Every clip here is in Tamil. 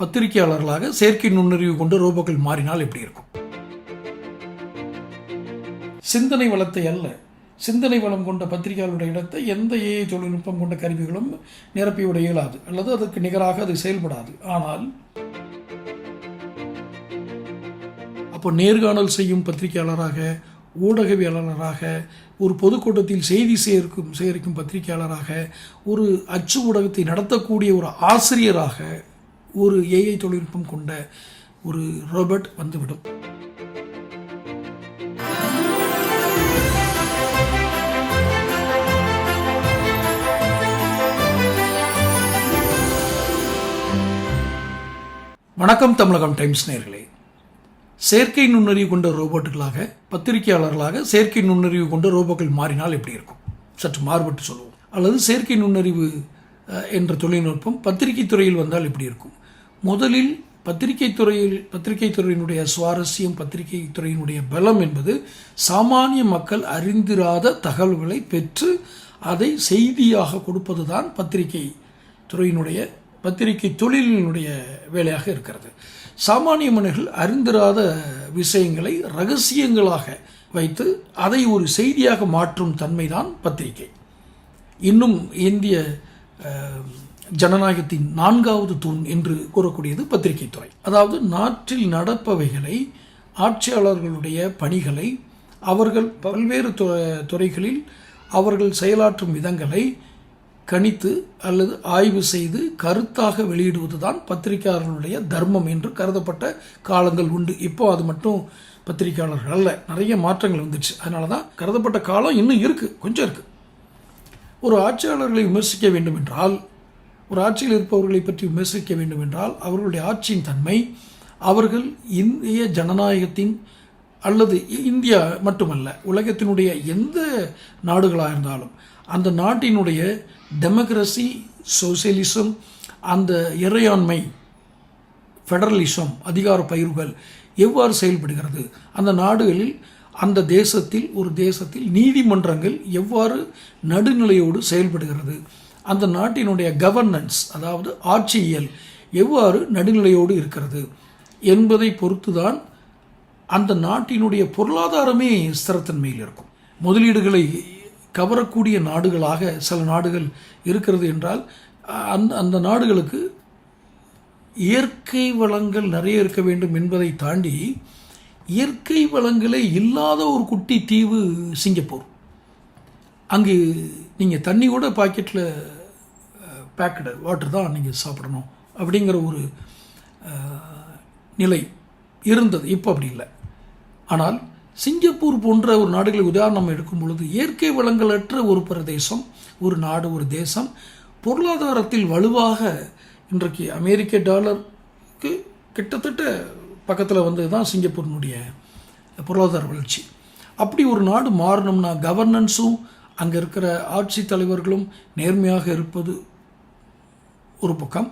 பத்திரிகையாளர்களாக செயற்கை நுண்ணறிவு கொண்டு ரோபோக்கள் மாறினால் எப்படி இருக்கும்? சிந்தனை வளத்தை அல்ல. சிந்தனை வளம் கொண்ட பத்திரிகையாளருடைய இடத்தை எந்த ஏஐ தொழில்நுட்பம் கொண்ட கருவிகளும் நிரப்பிவிட இயலாது. அல்லது அதற்கு நிகராக அது செயல்படாது. ஆனால் அப்போ நேர்காணல் செய்யும் பத்திரிகையாளராக ஊடகவியலாளராக ஒரு பொதுக்கூட்டத்தில் செய்தி சேர்க்கும் சேகரிக்கும் பத்திரிகையாளராக ஒரு அச்சு ஊடகத்தை நடத்தக்கூடிய ஒரு ஆசிரியராக ஒரு ஏஐ தொழில்நுட்பம் கொண்ட ஒரு ரோபோட் வந்துவிடும். வணக்கம் தமிழகம் டைம்ஸ் நேர்களே. செயற்கை நுண்ணறிவு கொண்ட ரோபோட்டுகளாக பத்திரிகையாளர்களாக செயற்கை நுண்ணறிவு கொண்ட ரோபோக்கள் மாறினால் எப்படி இருக்கும்? சற்று மாறுபட்டு சொல்லுவோம். அல்லது செயற்கை நுண்ணறிவு அஹ், என்ற தொழில்நுட்பம் பத்திரிகை துறையில் வந்தால் எப்படி இருக்கும்? முதலில் பத்திரிகை துறையில் பத்திரிகை துறையினுடைய சுவாரஸ்யம் பத்திரிகை துறையினுடைய பலம் என்பது சாமானிய மக்கள் அறிந்திராத தகவல்களை பெற்று அதை செய்தியாக கொடுப்பதுதான் பத்திரிகை துறையினுடைய பத்திரிகை தொழிலினுடைய வேலையாக இருக்கிறது. சாமானிய மனிதர்கள் அறிந்திராத விஷயங்களை ரகசியங்களாக வைத்து அதை ஒரு செய்தியாக மாற்றும் தன்மைதான் பத்திரிகை. இன்னும் இந்திய ஜனநாயகத்தின் நான்காவது தூண் என்று கூறக்கூடியது பத்திரிகை துறை அதாவது நாட்டில் நடப்பவைகளை ஆட்சியாளர்களுடைய பணிகளை அவர்கள் பல்வேறு துறைகளில் அவர்கள் செயலாற்றும் விதங்களை கணித்து அல்லது ஆய்வு செய்து கருத்தாக வெளியிடுவதுதான் பத்திரிகையாளர்களுடைய தர்மம் என்று கருதப்பட்ட காலங்கள் உண்டு. இப்போ அது மட்டும் பத்திரிகையாளர்கள் அல்ல. நிறைய மாற்றங்கள் வந்துச்சு. அதனால தான் கருதப்பட்ட காலம் இன்னும் இருக்குது கொஞ்சம் இருக்குது ஒரு ஆட்சியாளர்களை விமர்சிக்க வேண்டும் என்றால் ஒரு ஆட்சியில் இருப்பவர்களை பற்றி விமர்சிக்க வேண்டும் என்றால் அவர்களுடைய ஆட்சியின் தன்மை அவர்கள் இந்திய ஜனநாயகத்தின் அல்லது இந்தியா மட்டுமல்ல உலகத்தினுடைய எந்த நாடுகளாக இருந்தாலும் அந்த நாட்டினுடைய டெமோக்ரஸி சோசியலிசம் அந்த இறையாண்மை ஃபெடரலிசம் அதிகார பயிர்கள் எவ்வாறு செயல்படுகிறது? அந்த நாடுகளில் அந்த தேசத்தில் ஒரு தேசத்தில் நீதிமன்றங்கள் எவ்வாறு நடுநிலையோடு செயல்படுகிறது? அந்த நாட்டினுடைய கவர்னன்ஸ் அதாவது ஆட்சியியல் எவ்வாறு நடுநிலையோடு இருக்கிறது என்பதை பொறுத்துதான் அந்த நாட்டினுடைய பொருளாதாரமே ஸ்திரத்தன்மையில் இருக்கும். முதலீடுகளை கவரக்கூடிய நாடுகளாக சில நாடுகள் இருக்கிறது என்றால் அந்த அந்த நாடுகளுக்கு இயற்கை வளங்கள் நிறைய இருக்க வேண்டும் என்பதை தாண்டி இயற்கை வளங்களே இல்லாத ஒரு குட்டி தீவு சிங்கப்பூர். அங்கு நீங்கள் தண்ணி கூட பாக்கெட்டில் பேக்கடு வாட்டர் தான் நீங்கள் சாப்பிடணும் அப்படிங்கிற ஒரு நிலை இருந்தது. இப்போ அப்படி இல்லை. ஆனால் சிங்கப்பூர் போன்ற ஒரு நாடுகளை உதாரணம் எடுக்கும் பொழுது இயற்கை வளங்களற்ற ஒரு பிரதேசம் ஒரு நாடு ஒரு தேசம் பொருளாதாரத்தில் வலுவாக இன்றைக்கு அமெரிக்க டாலருக்கு கிட்டத்தட்ட பக்கத்தில் வந்தது தான் சிங்கப்பூரினுடைய பொருளாதார வளர்ச்சி. அப்படி ஒரு நாடு மாறணும்னா கவர்னன்ஸும் அங்கே இருக்கிற ஆட்சி தலைவர்களும் நேர்மையாக இருப்பது ஒரு பக்கம்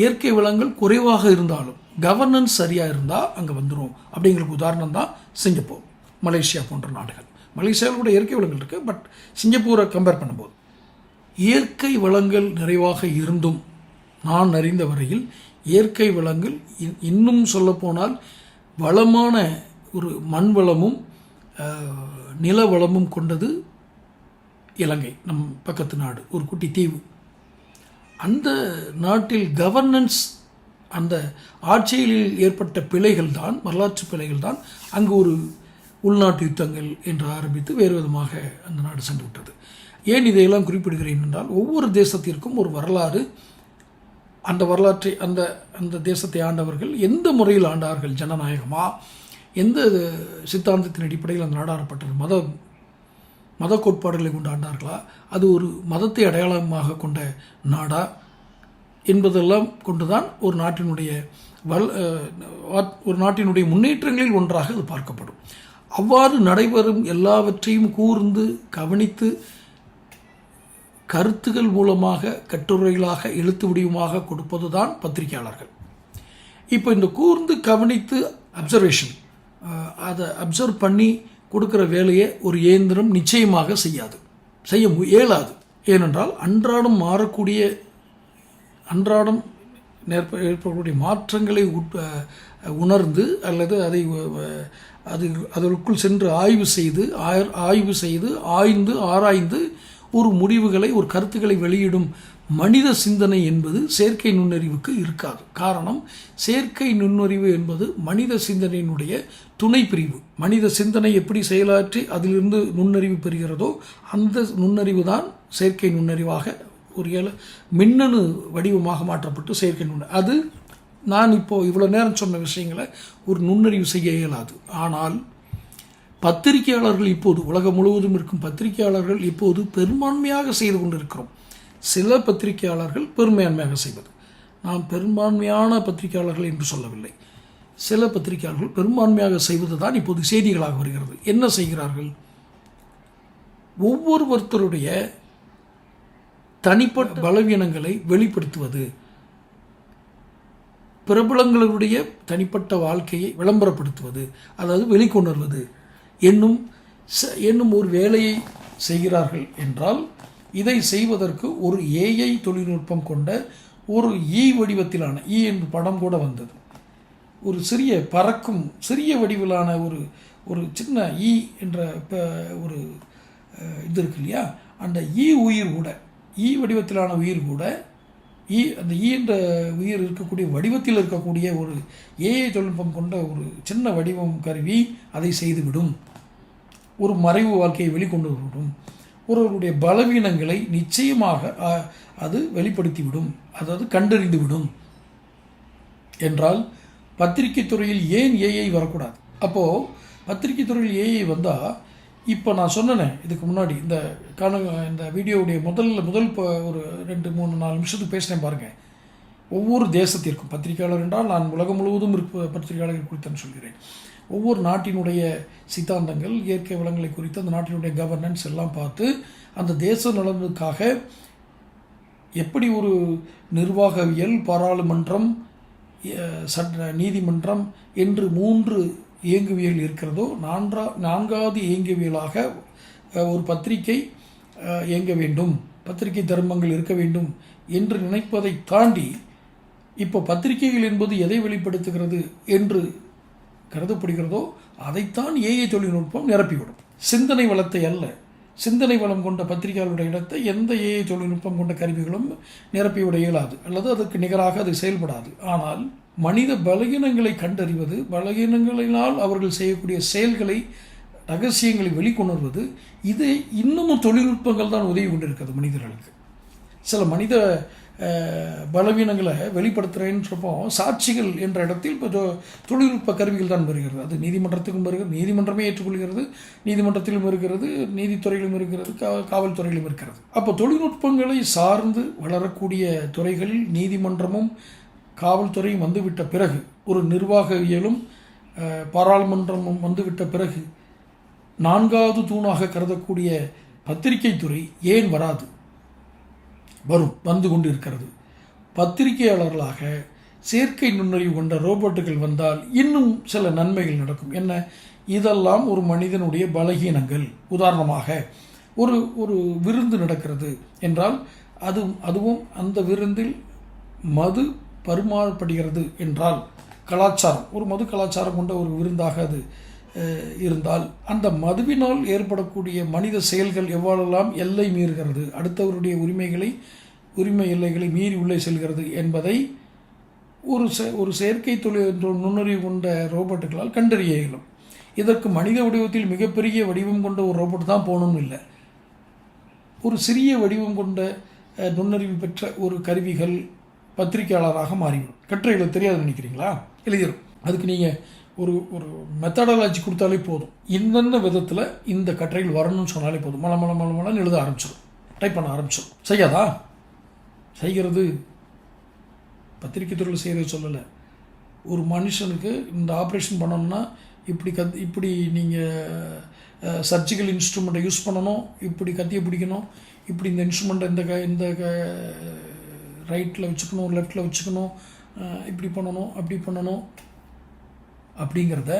இயற்கை வளங்கள் குறைவாக இருந்தாலும் கவர்னன்ஸ் சரியாக இருந்தால் அங்கே வந்துடும் அப்படிங்கிறதுக்கு உதாரணம் தான் சிங்கப்பூர் மலேசியா போன்ற நாடுகள். மலேசியாவில் கூட இயற்கை வளங்கள் இருக்குது பட் சிங்கப்பூரை கம்பேர் பண்ணும்போது இயற்கை வளங்கள் நிறைவாக இருந்தும் நான் அறிந்த வரையில் இயற்கை வளங்கள் இன்னும் சொல்லப்போனால் வளமான ஒரு மண் வளமும் நில வளமும் கொண்டது இலங்கை நம் பக்கத்து நாடு. ஒரு குட்டி தீவு. அந்த நாட்டில் கவர்னன்ஸ் அந்த ஆட்சியில் ஏற்பட்ட பிழைகள் தான் வரலாற்று பிழைகள் தான் அங்கு ஒரு உள்நாட்டு யுத்தங்கள் என்று ஆரம்பித்து வேறு விதமாக அந்த நாடு சென்று விட்டது. ஏன் இதையெல்லாம் குறிப்பிடுகிறேன் என்றால் ஒவ்வொரு தேசத்திற்கும் ஒரு வரலாறு அந்த வரலாற்றை அந்த அந்த தேசத்தை ஆண்டவர்கள் எந்த முறையில் ஆண்டார்கள் ஜனநாயகமா? எந்த சித்தாந்தத்தின் அடிப்படையில் அந்த நாடாடப்பட்டது மத மத கோட்பாடுகளை கொண்டாண்டார்களா அது ஒரு மதத்தை அடையாளமாக கொண்ட நாடா? என்பதெல்லாம் கொண்டுதான் ஒரு நாட்டினுடைய வல் ஒரு நாட்டினுடைய முன்னேற்றங்களில் ஒன்றாக அது பார்க்கப்படும். அவ்வாறு நடைபெறும் எல்லாவற்றையும் கூர்ந்து கவனித்து கருத்துகள் மூலமாக கட்டுரைகளாக எழுத்து வடிவமாக கொடுப்பது தான் பத்திரிகையாளர்கள். இப்போ இந்த கூர்ந்து கவனித்து அப்சர்வேஷன் அதை அப்சர்வ் பண்ணி கொடுக்குற வேலையை ஒரு இயந்திரம் நிச்சயமாக செய்யாது. செய்ய இயலாது. ஏனென்றால் அன்றாடம் மாறக்கூடிய அன்றாடம் நேர்ப ஏற்படக்கூடிய மாற்றங்களை உணர்ந்து அல்லது அதை அது அதற்குள் சென்று ஆய்வு செய்து ஆயர்- ஆய்வு செய்து ஆய்ந்து ஆராய்ந்து ஒரு முடிவுகளை ஒரு கருத்துக்களை வெளியிடும் மனித சிந்தனை என்பது செயற்கை நுண்ணறிவுக்கு இருக்காது. காரணம் செயற்கை நுண்ணறிவு என்பது மனித சிந்தனையினுடைய துணை பிரிவு. மனித சிந்தனை எப்படி செயலாற்றி அதிலிருந்து நுண்ணறிவு பெறுகிறதோ அந்த நுண்ணறிவு தான் செயற்கை நுண்ணறிவாக ஒரு ஏல மின்னணு வடிவமாக மாற்றப்பட்டு செயற்கை நுண்ண அது நான் இப்போது இவ்வளோ நேரம் சொன்ன விஷயங்களை ஒரு நுண்ணறிவு செய்ய இயலாது. ஆனால் பத்திரிகையாளர்கள் இப்போது உலகம் முழுவதும் இருக்கும் பத்திரிகையாளர்கள் இப்போது பெரும்பான்மையாக செய்து கொண்டிருக்கிறோம். சில பத்திரிகையாளர்கள் பெரும்பான்மையாக செய்வது. நான் பெரும்பான்மையான பத்திரிகையாளர்கள் என்று சொல்லவில்லை. சில பத்திரிகையாளர்கள் பெரும்பான்மையாக செய்வது தான் இப்போது செய்திகளாக வருகிறது. என்ன செய்கிறார்கள்? ஒவ்வொருவருத்தருடைய தனிப்பட்ட பலவீனங்களை வெளிப்படுத்துவது பிரபலங்களுடைய தனிப்பட்ட வாழ்க்கையை விளம்பரப்படுத்துவது அதாவது வெளிக்கொணர்வது என்னும் ச- என்னும் ஒரு வேலையை செய்கிறார்கள் என்றால் இதை செய்வதற்கு ஒரு ஏஐ தொழில்நுட்பம் கொண்ட ஒரு ஈ வடிவத்திலான ஈ என்று படம் கூட வந்தது. ஒரு சிறிய பறக்கும் சிறிய வடிவிலான ஒரு ஒரு சின்ன ஈ என்ற ஒரு இது இருக்கு இல்லையா? அந்த ஈ உயிர் கூட ஈ வடிவத்திலான உயிர் கூட ஈ அந்த ஈ என்ற உயிர் இருக்கக்கூடிய வடிவத்தில் இருக்கக்கூடிய ஒரு ஏஐ தொழில்நுட்பம் கொண்ட ஒரு சின்ன வடிவம் கருவி அதை செய்துவிடும். ஒரு மறைவு வாழ்க்கையை வெளிக்கொண்டு விடும் ஒருவருடைய பலவீனங்களை நிச்சயமாக அது வெளிப்படுத்திவிடும். அதாவது கண்டறிந்துவிடும். என்றால் பத்திரிகை துறையில் ஏன் ஏஐ வரக்கூடாது? அப்போது பத்திரிகை துறையில் ஏஐ வந்தால் இப்போ நான் சொன்னேனே இதுக்கு முன்னாடி இந்த காண இந்த வீடியோவுடைய முதல்ல முதல் இப்போ ஒரு ரெண்டு மூணு நாலு நிமிஷத்துக்கு பேசினேன் பாருங்கள் ஒவ்வொரு தேசத்திற்கும் பத்திரிகையாளர் என்றால் நான் உலகம் முழுவதும் இருப்ப பத்திரிகையாளர்கள் குறித்து சொல்கிறேன். ஒவ்வொரு நாட்டினுடைய சித்தாந்தங்கள் இயற்கை வளங்களை குறித்து அந்த நாட்டினுடைய கவர்னன்ஸ் எல்லாம் பார்த்து அந்த தேச நலனுக்காக எப்படி ஒரு நிர்வாகவியல் பாராளுமன்றம் சட்ட நீதிமன்றம் என்று மூன்று இயங்குவியல் இருக்கிறதோ நான்கா நான்காவது இயங்குவியலாக ஒரு பத்திரிகை இயங்க வேண்டும் பத்திரிகை தர்மங்கள் இருக்க வேண்டும் என்று நினைப்பதை தாண்டி இப்போ பத்திரிகைகள் என்பது எதை வெளிப்படுத்துகிறது என்று கருதப்படுகிறதோ அதைத்தான் ஏஐ தொழில்நுட்பம் நிரப்பிவிடும். சிந்தனை வளத்தை அல்ல. சிந்தனை வளம் கொண்ட பத்திரிகையாளருடைய இடத்தை எந்த ஏஐ தொழில்நுட்பம் கொண்ட கருவிகளும் நிரப்பிவிட இயலாது. அல்லது அதற்கு நிகராக அது செயல்படாது. ஆனால் மனித பலகீனங்களை கண்டறிவது பலகீனங்களினால் அவர்கள் செய்யக்கூடிய செயல்களை ரகசியங்களை வெளிக்கொணர்வது இது இன்னமும் தொழில்நுட்பங்கள் தான் உதவி கொண்டிருக்கிறது மனிதர்களுக்கு. சில மனித பலவீனங்களை வெளிப்படுத்துகிறேன்னு சொல்லுவோம் சாட்சிகள் என்ற இடத்தில் இப்போ தொழில்நுட்ப கருவிகள் தான் வருகிறது. அது நீதிமன்றத்துக்கும் வருகிறது நீதிமன்றமே ஏற்றுக்கொள்கிறது நீதிமன்றத்திலும் இருக்கிறது நீதித்துறையிலும் இருக்கிறது கா காவல்துறையிலும் இருக்கிறது. அப்போ தொழில்நுட்பங்களை சார்ந்து வளரக்கூடிய துறைகளில் நீதிமன்றமும் காவல்துறையும் வந்துவிட்ட பிறகு ஒரு நிர்வாகவியலும் பாராளுமன்றமும் வந்துவிட்ட பிறகு நான்காவது தூணாக கருதக்கூடிய பத்திரிகை துறை ஏன் வராது? வரும் வந்து கொண்டு இருக்கிறது பத்திரிகையாளர்களாக செயற்கை நுண்ணறிவு கொண்ட ரோபோட்டுகள் வந்தால் இன்னும் சில நன்மைகள் நடக்கும். என்ன? இதெல்லாம் ஒரு மனிதனுடைய பலகீனங்கள். உதாரணமாக ஒரு ஒரு விருந்து நடக்கிறது என்றால் அது அதுவும் அந்த விருந்தில் மது பரிமாறப்படுகிறது என்றால் கலாச்சாரம். ஒரு மது கலாச்சாரம் கொண்ட ஒரு விருந்தாக அது இருந்தால் அந்த மதுவினால் ஏற்படக்கூடிய மனித செயல்கள் எவ்வாறெல்லாம் எல்லை மீறுகிறது? அடுத்தவருடைய உரிமைகளை உரிமை எல்லைகளை மீறி உள்ளே செல்கிறது என்பதை ஒரு செ ஒரு செயற்கை தொழில் நுண்ணறிவு கொண்ட ரோபோட்டுகளால் கண்டறிய இயலும். இதற்கு மனித வடிவத்தில் மிகப்பெரிய வடிவம் கொண்ட ஒரு ரோபோட் தான் போகணும்னு இல்லை. ஒரு சிறிய வடிவம் கொண்ட நுண்ணறிவு பெற்ற ஒரு கருவிகள் பத்திரிகையாளராக மாறிவிடும். கற்றை தெரியாது நினைக்கிறீங்களா? எழுதிடும் அதுக்கு நீங்கள் ஒரு ஒரு மெத்தடாலஜி கொடுத்தாலே போதும். இன்னென்ன விதத்தில் இந்த கட்டுரைகள் வரணும்னு சொன்னாலே போதும். மல மல மல மலன்னு எழுத ஆரம்பிச்சிடும் டைப் பண்ண ஆரம்பிச்சிடும் செய்யாதா? செய்கிறது பத்திரிக்கை துறையில் செய்கிறது சொல்லலை. ஒரு மனுஷனுக்கு இந்த ஆப்ரேஷன் பண்ணணும்னா இப்படி கத் இப்படி நீங்கள் சர்ஜிக்கல் இன்ஸ்ட்ருமெண்ட்டை யூஸ் பண்ணணும். இப்படி கத்தியை பிடிக்கணும். இப்படி இந்த இன்ஸ்ட்ருமெண்ட்டை இந்த க இந்த க ரைட்டில் வச்சுக்கணும் லெஃப்டில் வச்சுக்கணும். இப்படி பண்ணணும் அப்படி பண்ணணும். அப்படிங்கிறத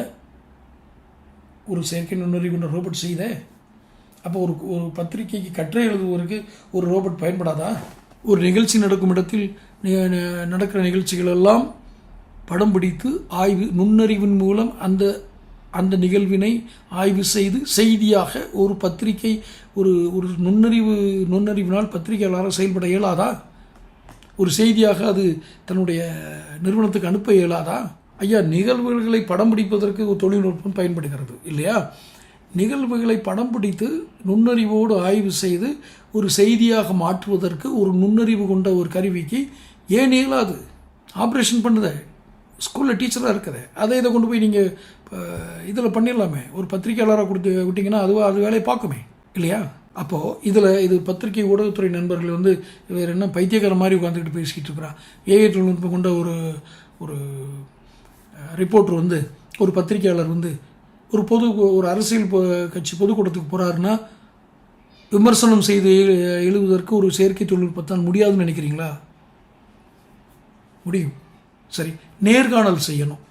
ஒரு செயற்கை நுண்ணறிவு கொண்ட ரோபோட் செய்தே. அப்போ ஒரு ஒரு பத்திரிக்கைக்கு கட்டுரை எழுதுவதற்கு ஒரு ரோபோட் பயன்படாதா? ஒரு நிகழ்ச்சி நடக்கும் இடத்தில் நடக்கிற நிகழ்ச்சிகளெல்லாம் படம் பிடித்து ஆய்வு நுண்ணறிவின் மூலம் அந்த அந்த நிகழ்வினை ஆய்வு செய்து செய்தியாக ஒரு பத்திரிகை ஒரு ஒரு நுண்ணறிவு நுண்ணறிவினால் பத்திரிகையாளராக செயல்பட இயலாதா? ஒரு செய்தியாக அது தன்னுடைய நிறுவனத்துக்கு அனுப்ப இயலாதா? ஐயா நிகழ்வுகளை படம் பிடிப்பதற்கு ஒரு தொழில்நுட்பம் பயன்படுகிறது இல்லையா? நிகழ்வுகளை படம் பிடித்து நுண்ணறிவோடு ஆய்வு செய்து ஒரு செய்தியாக மாற்றுவதற்கு ஒரு நுண்ணறிவு கொண்ட ஒரு கருவிக்கு ஏன் இயலாது? ஆப்ரேஷன் பண்ணுத. ஸ்கூலில் டீச்சராக இருக்குது அதை இதை கொண்டு போய் நீங்கள் இதில் பண்ணிடலாமே. ஒரு பத்திரிக்கையாளராக கொடுத்து விட்டிங்கன்னா அதுவாக அது வேலையை பார்க்குமே இல்லையா? அப்போது இதில் இது பத்திரிகை ஊடகத்துறை நண்பர்கள் வந்து வேறு என்ன பைத்தியக்கார மாதிரி உட்காந்துக்கிட்டு பேசிக்கிட்டு இருக்கிறான். ஏஐ தொழில்நுட்பம் கொண்ட ஒரு ஒரு ரிப்போர்ட்டர் வந்து ஒரு பத்திரிக்கையாளர் வந்து ஒரு பொது ஒரு அரசியல் கட்சி பொதுக்கூட்டத்துக்கு போகிறாருன்னா விமர்சனம் செய்து எழுதுவதற்கு ஒரு செயற்கை தொழில்நுட்பத்தால் முடியாதுன்னு நினைக்கிறீங்களா? முடியும். சரி நேர்காணல் செய்யணும்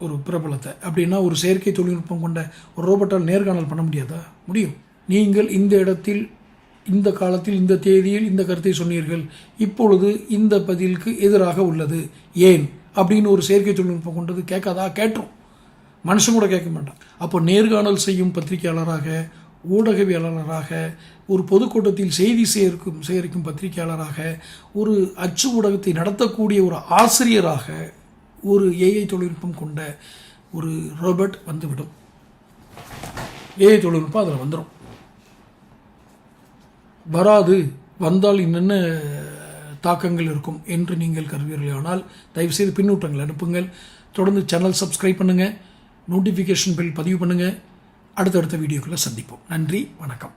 ஒரு பிரபலத்தை. அப்படின்னா ஒரு செயற்கை தொழில்நுட்பம் கொண்ட ஒரு ரோபோட்டால் நேர்காணல் பண்ண முடியாதா? முடியும். நீங்கள் இந்த இடத்தில் இந்த காலத்தில் இந்த தேதியில் இந்த கருத்தை சொன்னீர்கள். இப்பொழுது இந்த பதிலுக்கு எதிராக உள்ளது. ஏன்? அப்படின்னு ஒரு செயற்கை தொழில்நுட்பம் கொண்டது கேட்காதா? கேட்டுரும். மனுஷன் கூட கேட்க மாட்டான். அப்போ நேர்காணல் செய்யும் பத்திரிகையாளராக ஊடகவியலாளராக ஒரு பொதுக்கூட்டத்தில் செய்தி சேர்க்கும் சேகரிக்கும் பத்திரிகையாளராக ஒரு அச்சு ஊடகத்தை நடத்தக்கூடிய ஒரு ஆசிரியராக ஒரு ஏஐ தொழில்நுட்பம் கொண்ட ஒரு ரோபோட் வந்துவிடும். ஏஐ தொழில்நுட்பம் அதில் வந்துடும் வராது. வந்தால் என்னென்ன தாக்கங்கள் இருக்கும் என்று நீங்கள் கருவீர்களானால் தயவுசெய்து பின்னூட்டங்கள் அனுப்புங்கள். தொடர்ந்து சேனல் சப்ஸ்கிரைப் பண்ணுங்கள் நோட்டிஃபிகேஷன் பில் பதிவு பண்ணுங்கள் அடுத்தடுத்த வீடியோக்களை சந்திப்போம். நன்றி. வணக்கம்.